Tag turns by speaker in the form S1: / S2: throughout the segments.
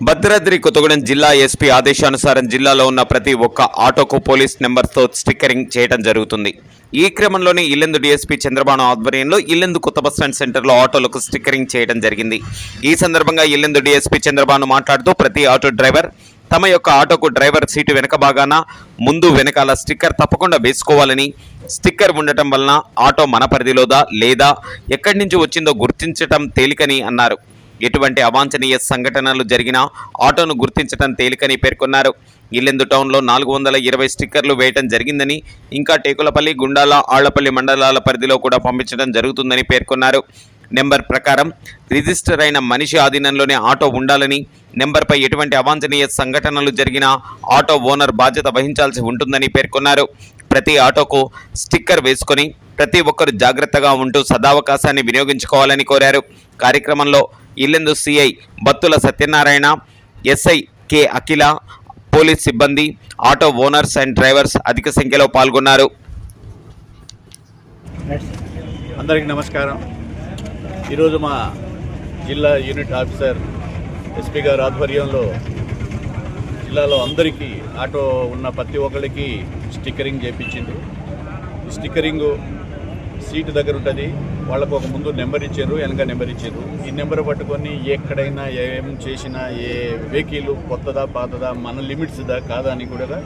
S1: భద్రాద్రి కొత్తగూడెం జిల్లా ఎస్పీ ఆదేశానుసారం జిల్లాలో ఉన్న ప్రతి ఒక్క ఆటోకు పోలీస్ నెంబర్తో స్టిక్కరింగ్ చేయడం జరుగుతుంది. ఈ క్రమంలోనే ఇల్లెందు డీఎస్పీ చంద్రబాను ఆధ్వర్యంలో ఇల్లెందు కొత్త బస్టాండ్ సెంటర్లో ఆటోలకు స్టిక్కరింగ్ చేయడం జరిగింది. ఈ సందర్భంగా ఇల్లెందు డీఎస్పీ చంద్రబాను మాట్లాడుతూ ప్రతి ఆటో డ్రైవర్ తమ యొక్క ఆటోకు డ్రైవర్ సీటు వెనక భాగాన ముందు వెనకాల స్టిక్కర్ తప్పకుండా వేసుకోవాలని స్టిక్కర్ ఉండటం వలన ఆటో మన పరిధిలోదా లేదా ఎక్కడి నుంచి వచ్చిందో గుర్తించటం తేలికని అన్నారు. ఎటువంటి అవాంఛనీయ సంఘటనలు జరిగినా ఆటోను గుర్తించడం తేలికని పేర్కొన్నారు. ఇల్లెందు టౌన్లో నాలుగు వందల ఇరవై స్టిక్కర్లు వేయటం జరిగిందని ఇంకా టేకులపల్లి గుండాల ఆళ్ళపల్లి మండలాల పరిధిలో కూడా పంపించడం జరుగుతుందని పేర్కొన్నారు. నెంబర్ ప్రకారం రిజిస్టర్ అయిన మనిషి ఆధీనంలోనే ఆటో ఉండాలని నెంబర్పై ఎటువంటి అవాంఛనీయ సంఘటనలు జరిగినా ఆటో ఓనర్ బాధ్యత వహించాల్సి ఉంటుందని పేర్కొన్నారు. ప్రతి ఆటోకు స్టిక్కర్ వేసుకొని ప్రతి ఒక్కరు జాగ్రత్తగా ఉంటూ సదావకాశాన్ని వినియోగించుకోవాలని కోరారు. కార్యక్రమంలో Yellandu CI Battula Satyanarayana SI K Akhila police సిబ్బంది ఆటో ఓనర్స్ అండ్ డ్రైవర్స్ అధిక సంఖ్యలో పాల్గొన్నారు.
S2: అందరికీ నమస్కారం. ఈరోజు మా జిల్లా యూనిట్ ఆఫీసర్ ఎస్పీ గారు ఆధ్వర్యంలో జిల్లాలో అందరికీ ఆటో ఉన్న ప్రతి ఒక్కరికి స్టిక్కరింగ్ చేయించింది స్టిక్కరింగు సీటు దగ్గర ఉంటుంది. వాళ్ళకు ఒక ముందు నెంబర్ ఇచ్చారు వెనక నెంబర్ ఇచ్చారు. ఈ నెంబర్ పట్టుకొని ఎక్కడైనా ఏం చేసినా ఏ వెహికల్ కొత్తదా పాతదా మన లిమిట్స్దా కాదా అని కూడా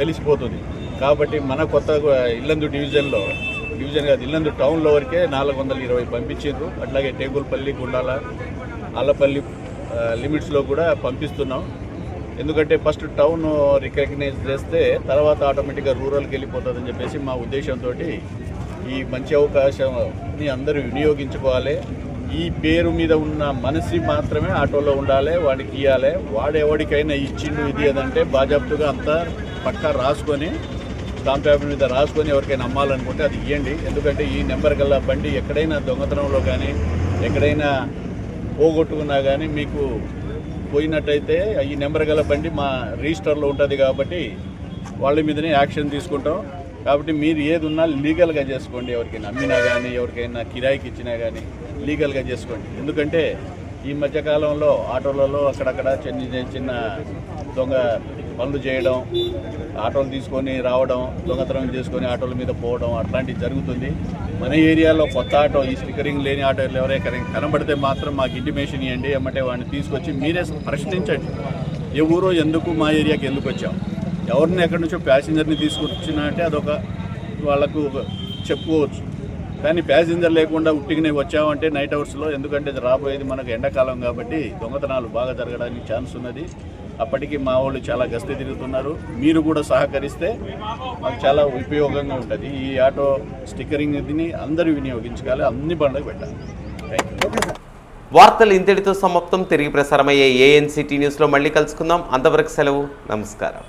S2: తెలిసిపోతుంది. కాబట్టి మన కొత్త ఇల్లందు డివిజన్లో డివిజన్ కాదు ఇల్లందు టౌన్లో వరకే నాలుగు వందల ఇరవై పంపించారు. అట్లాగే టేగులపల్లి గుండాల అల్లపల్లి లిమిట్స్లో కూడా పంపిస్తున్నాం. ఎందుకంటే ఫస్ట్ టౌన్ రికగ్నైజ్ చేస్తే తర్వాత ఆటోమేటిక్గా రూరల్కి వెళ్ళిపోతుందని చెప్పేసి మా ఉద్దేశంతో ఈ మంచి అవకాశాన్ని అందరూ వినియోగించుకోవాలి. ఈ పేరు మీద ఉన్న మనిషి మాత్రమే ఆటోలో ఉండాలి వాడికి ఇవ్వాలి వాడెవడికైనా ఇచ్చిండు ఇది అదంటే బాజాప్తుగా అంతా పక్కా రాసుకొని స్టాంప్ పేపర్ మీద రాసుకొని ఎవరికైనా అమ్మాలనుకుంటే అది ఇవ్వండి ఎందుకంటే ఈ నెంబర్ కల్లా బండి ఎక్కడైనా దొంగతనంలో కానీ ఎక్కడైనా పోగొట్టుకున్నా కానీ మీకు పోయినట్టయితే ఈ నెంబర్ గల బండి మా రిజిస్టర్లో ఉంటుంది కాబట్టి వాళ్ళ మీదనే యాక్షన్ తీసుకుంటాం. కాబట్టి మీరు ఏది ఉన్నా లీగల్గా చేసుకోండి. ఎవరికైనా అమ్మినా కానీ ఎవరికైనా కిరాయికి ఇచ్చినా కానీ లీగల్గా చేసుకోండి. ఎందుకంటే ఈ మధ్యకాలంలో ఆటోలలో అక్కడక్కడ చిన్న చిన్న దొంగ పనులు చేయడం ఆటోలు తీసుకొని రావడం దొంగతనం చేసుకొని ఆటోల మీద పోవడం అట్లాంటివి జరుగుతుంది. మన ఏరియాలో కొత్త ఆటో ఈ స్టిక్కరింగ్ లేని ఆటోలు ఎవరైనా కనబడితే మాత్రం మాకు ఇంటిమేషన్ ఇవ్వండి. ఏమంటే వాడిని తీసుకొచ్చి మీరే ప్రశ్నించండి. ఏ ఊరో ఎందుకు మా ఏరియాకి ఎందుకు వచ్చాం? ఎవరిని ఎక్కడి నుంచో ప్యాసింజర్ని తీసుకొచ్చినా అంటే అదొక వాళ్ళకు చెప్పుకోవచ్చు. కానీ ప్యాసింజర్ లేకుండా ఉట్టిగానే వచ్చామంటే నైట్ అవర్స్లో ఎందుకంటే రాబోయేది మనకు ఎండాకాలం కాబట్టి దొంగతనాలు బాగా జరగడానికి ఛాన్స్ ఉన్నది. అప్పటికి మా వాళ్ళు చాలా గస్తీ తిరుగుతున్నారు. మీరు కూడా సహకరిస్తే మాకు చాలా ఉపయోగంగా ఉంటుంది. ఈ ఆటో స్టిక్కరింగ్ దీన్ని అందరూ వినియోగించుకోవాలి. అన్ని బండ్లకు పెట్టాలి.
S1: వార్తలు ఇంతటితో సమాప్తం. తిరిగి ప్రసారమయ్యే ఏఎన్సిటీ న్యూస్లో మళ్ళీ కలుసుకుందాం. అంతవరకు సెలవు. నమస్కారం.